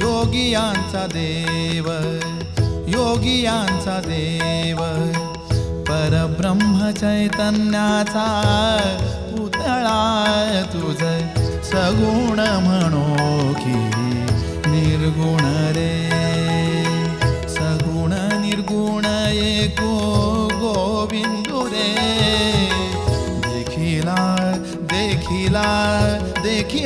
योगियांचा देव योगियांचा देव परब्रह्म चैतन्याचा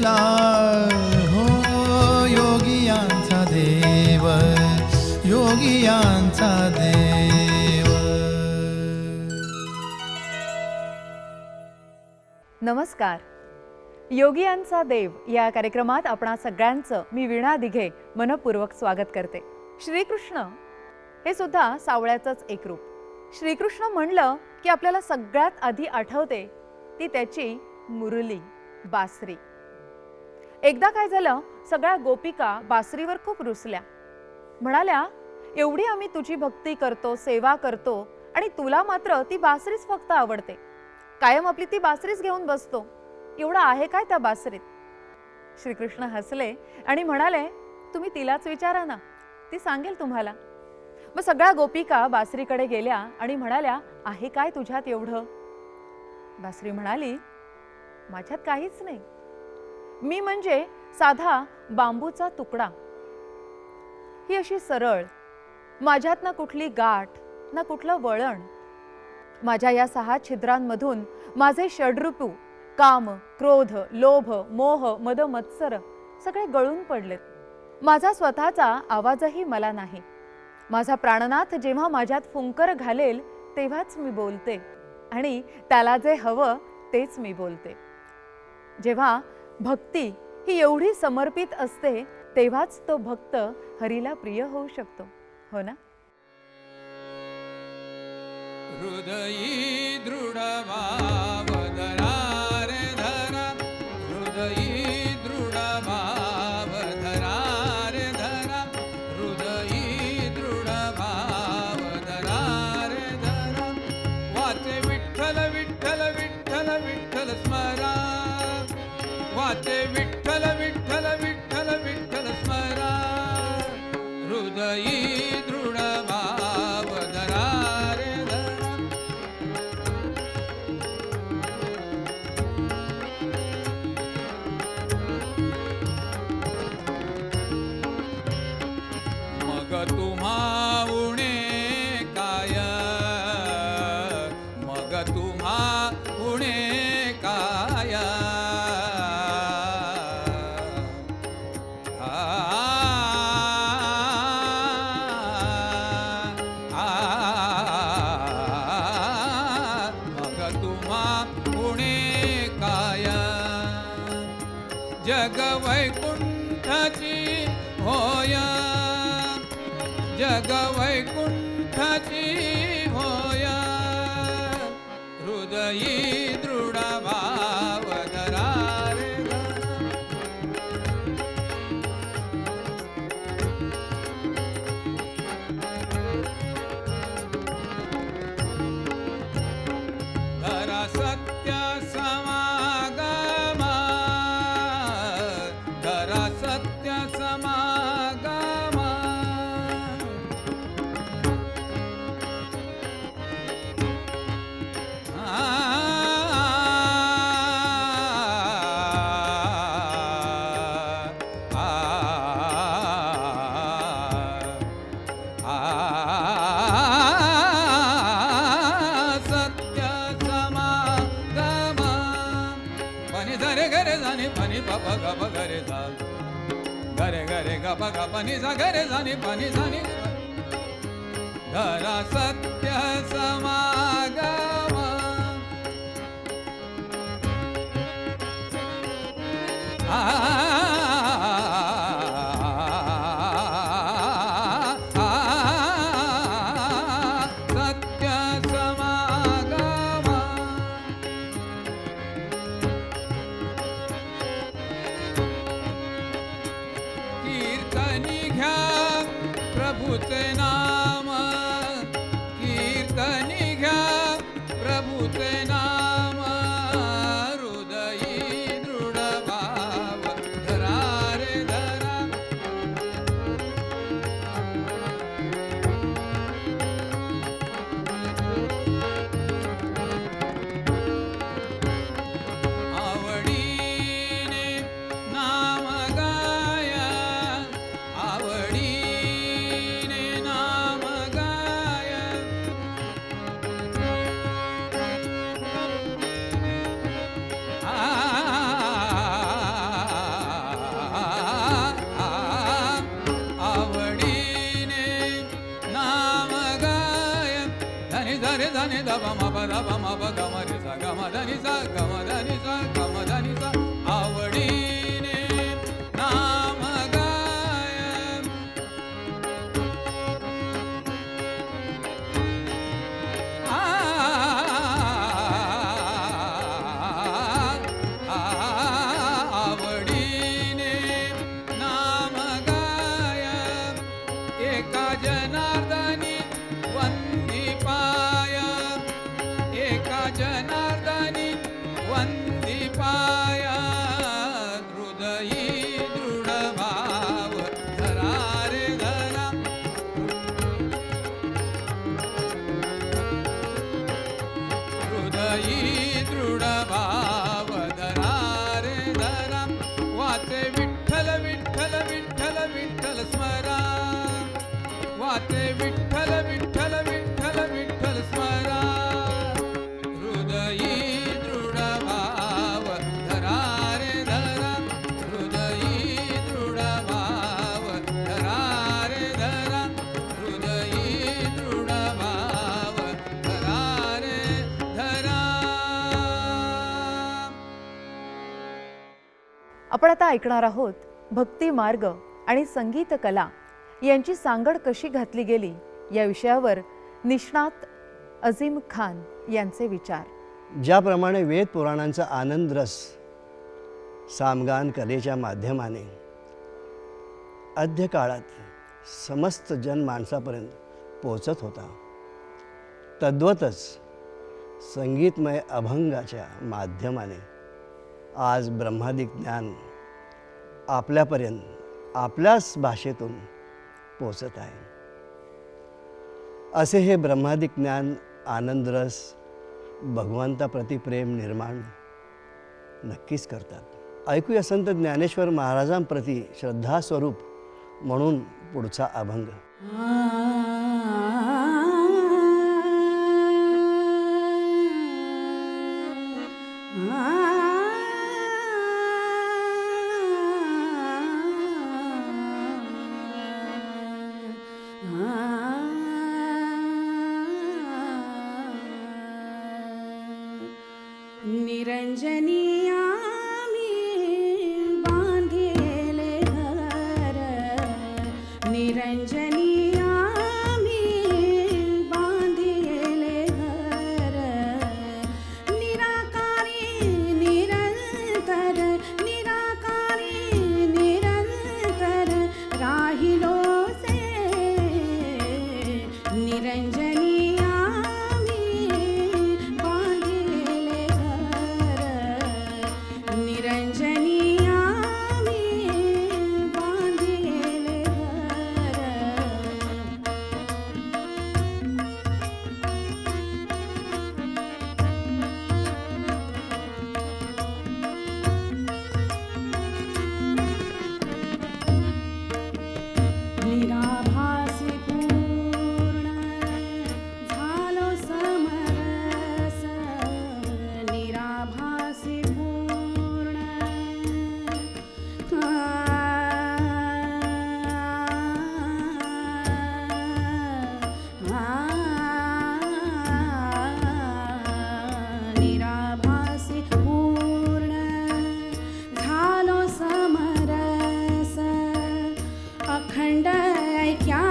केला हो योगियांचा देव योगियांचा देव. नमस्कार. योगियांचा देव या कार्यक्रमात आपणा सगळ्यांचं मी वीणा दिघे मनपूर्वक स्वागत करते. श्रीकृष्ण हे सुद्धा सावळ्याचंच एक रूप. श्रीकृष्ण म्हणलं की आपल्याला सगळ्यात आधी आठवते ती त्याची मुरली बासरी. एकदा काय झालं सगळ्या गोपिका बासरीवर खूप रुसल्या. म्हणाल्या एवढी आम्ही तुझी भक्ती करतो सेवा करतो आणि तुला मात्र ती बासरीच फक्त आवडते. कायम आपली ती बासरीच घेऊन बसतो. एवढं आहे काय त्या बासरीत? श्रीकृष्ण हसले आणि म्हणाले तुम्ही तिलाच विचारा ना ती सांगेल तुम्हाला. मग सगळ्या गोपिका बासरीकडे गेल्या आणि म्हणाल्या आहे काय तुझ्यात एवढं? बासरी म्हणाली माझ्यात काहीच नाही. मी म्हणजे साधा बांबूचा तुकडा. ही अशी सरळ माझ्यात ना कुठली गाठ ना कुठलं वळण. माझ्या या सहा छिद्रांमधून माझे षड्रुपू काम क्रोध लोभ मोह मद मत्सर सगळे गळून पडलेत. माझा स्वतःचा आवाजही मला नाही. माझा प्राणनाथ जेव्हा माझ्यात फुंकर घालेल तेव्हाच मी बोलते. आणि त्याला जे हवं तेच मी बोलते. जेव्हा भक्ती ही एवढी समर्पित असते तेव्हाच तो भक्त हरीला प्रिय होऊ शकतो. हो ना? हृदयी दृढवा मग तुम्हा गप गप नि जा घरे जाणे पनी जाणे धरा सत्य समागमा। आ La la la la. Dava वाचे विठ्ठल विठ्ठल विठ्ठल विठ्ठल स्मरा. हृदयी दृढ भाव धरा रे धरा. हृदयी दृढ भाव धरा रे धरा. हृदयी दृढ भाव धरा रे धरा. आपण आता ऐकणार आहोत भक्ती मार्ग आणि संगीत कला. यांची सांगड कशी घातली गेली या विषयावर निष्णात अझीम खान यांचे विचार. ज्याप्रमाणे वेद पुराणांचा आनंद रस सामगान कलेच्या माध्यमाने अध्यकाळात समस्त जनमानसापर्यंत पोचत होता. तद्वतच संगीतमय अभंगाच्या माध्यमाने आज ब्रह्मादिक ज्ञान आपल्यापर्यंत आपल्याच भाषेतून पोचत आहे. असे हे ब्रह्मादिक ज्ञान आनंदरस भगवंताप्रती प्रेम निर्माण नक्कीच करतात. ऐकूया संत ज्ञानेश्वर महाराजांप्रती श्रद्धास्वरूप म्हणून पुढचा अभंग. निरंजनिया क्या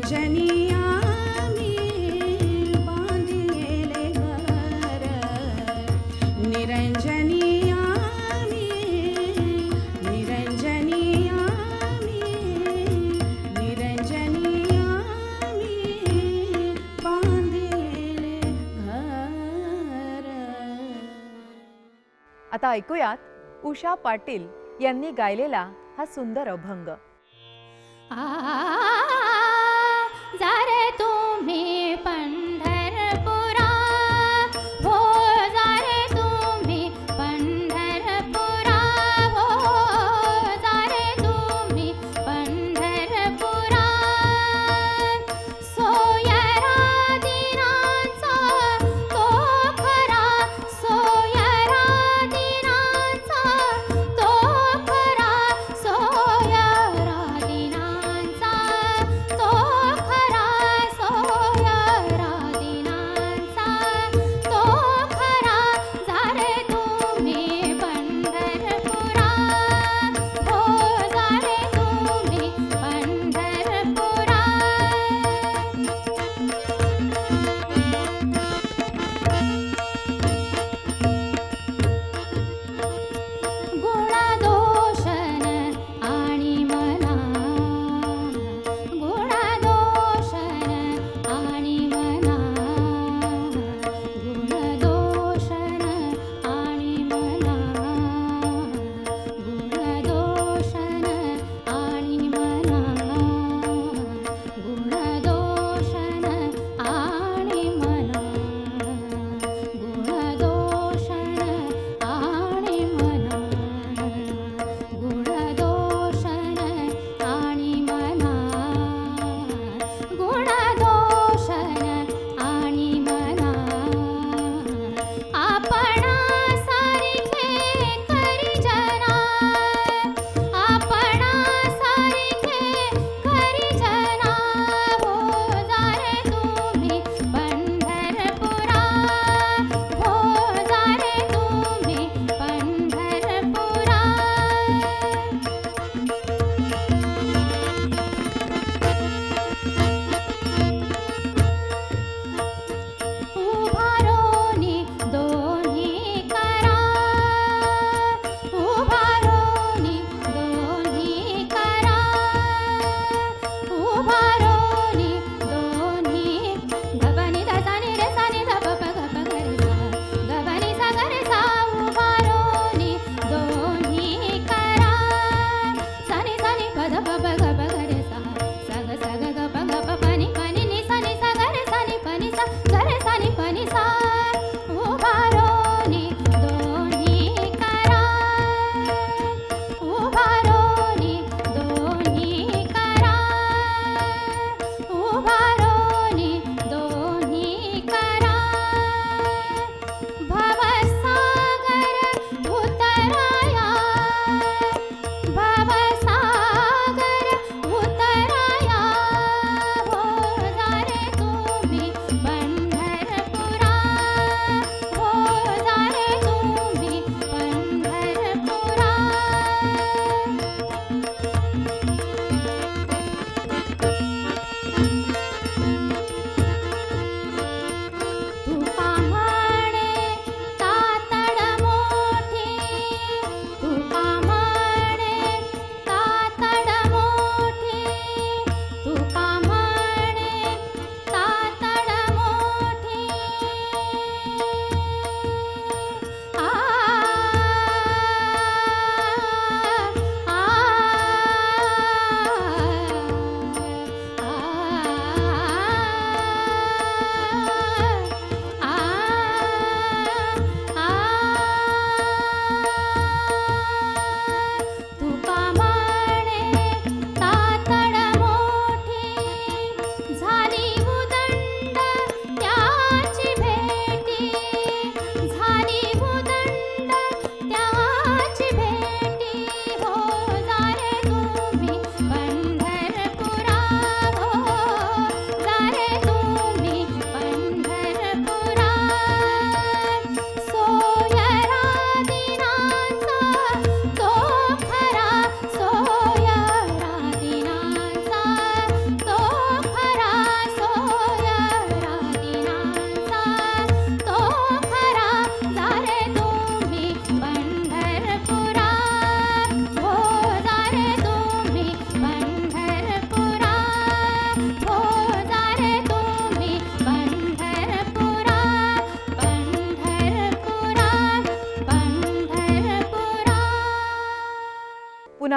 निरंजनी आम्ही बांधिले घर। निरंजनी आम्ही निरंजनी आम्ही निरंजनी आम्ही बांधिले घर। आता ऐकूयात उषा पाटील यांनी गायलेला हा सुंदर अभंग. जारे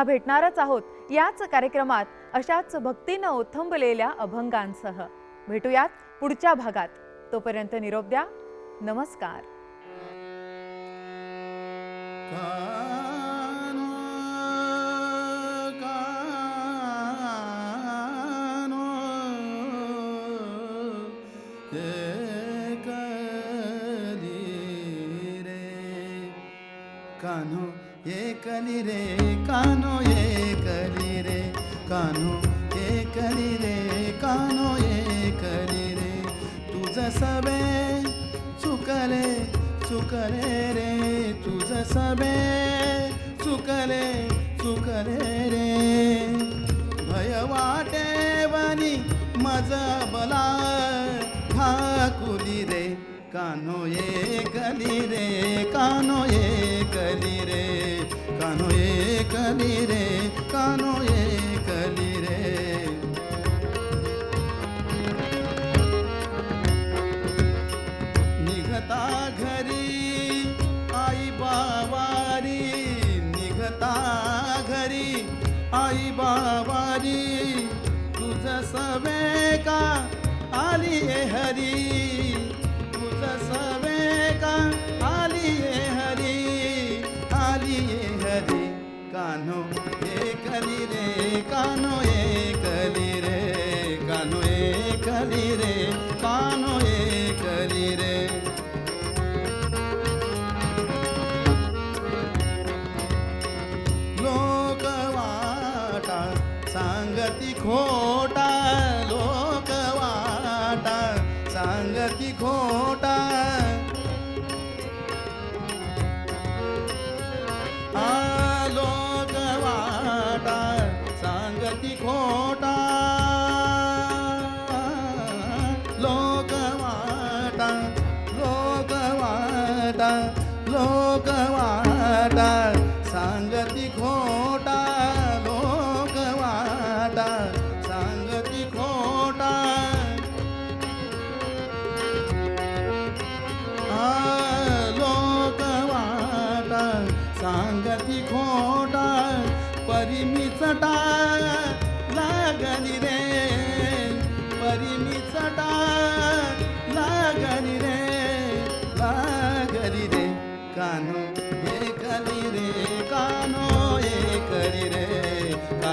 पुन्हा भेटणारच आहोत याच कार्यक्रमात अशाच भक्तीनं ओथंबलेल्या अभंगांसह. भेटूयात पुढच्या भागात. तोपर्यंत निरोप द्या. नमस्कार. कानो कानो एकली रे कानो एकली रे कानो एकली रे कानो एकली रे. कानो रे तुझ सबे चुकले चुकले रे. तुझ सबे चुकले चुकले रे. भय वाटे वनी मज बला ठाकुली कानो ये कली रे कानो ये कली रे कानो ये कली रे कानो ये कली रे. निघता घरी आई बावारी निघता घरी आई बावारी तुझ सवे का आली हरी. तुझ सवे का आली ये हरी। आली ये हरी कानो ये कली रे कानो ये कली रे।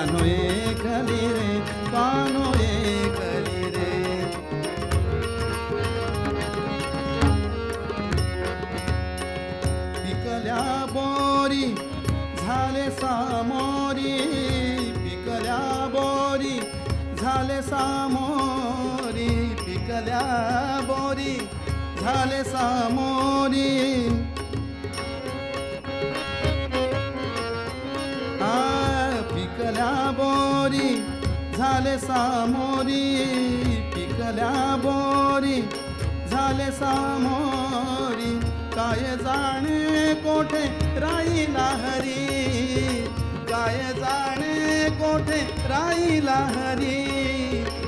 कानो हे रे कानो हे रे पिकल्या बोरी झाले सामोरी पिकल्या बोरी झाले सामोरी पिकल्या बोरी झाले सामोरी। झाले सामोरी पिकल्या बोरी. झाले सामोरी काय जाणे कोठे? राई हरी. काय जाणे कोठे? राई हरी.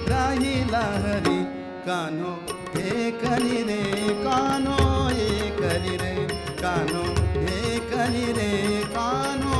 राई हरी. कानो हे कली रे कानो हे कली रे. कानो हे करी रे कानो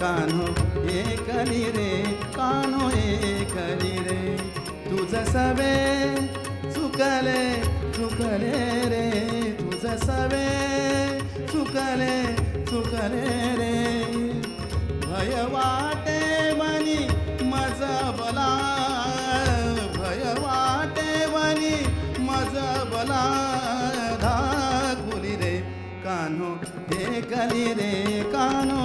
कान्हो कानो हे रे कानो हे कली रे. तुझ सवे चुकले चुकले रे. तुझ सवे चुकले चुकले रे. भय वाटे मनी मज बला भय वाटे मनी मज बला धाकुली रे कान्हो हे कली रे कानो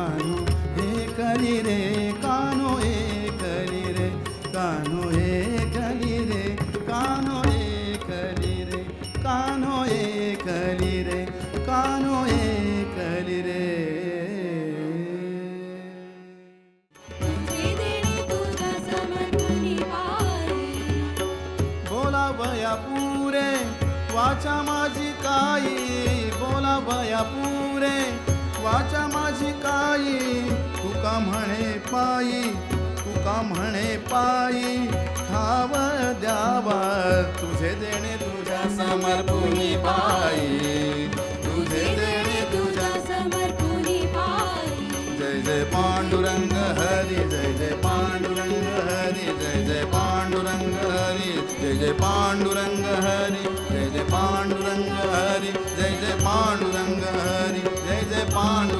कान्हो हे कली रे कानो हे कली रे कान्हो हे कली रे कानो हे कली रे कानो हे कली रे कानो हे कली रे। तुझे देणे तुझा समर्थनी पायी बोला बया पुरे वाचा माझी काई बोला बया पुरे वाचा माझी काई तुका म्हणे पायी तुका म्हणे पायी खाव द्यावा तुझे देणे तुझ्या समर्पुणी पायी तुझे देणे तुझ्या समर्पुणी पायी जय जय पांडुरंग हरी जय जय पांडुरंग हरी जय जय पांडुरंग हरी जय जय पांडुरंग हरी जय जय पांडुरंग हरी जय जय पांडुरंग हरी. 忙。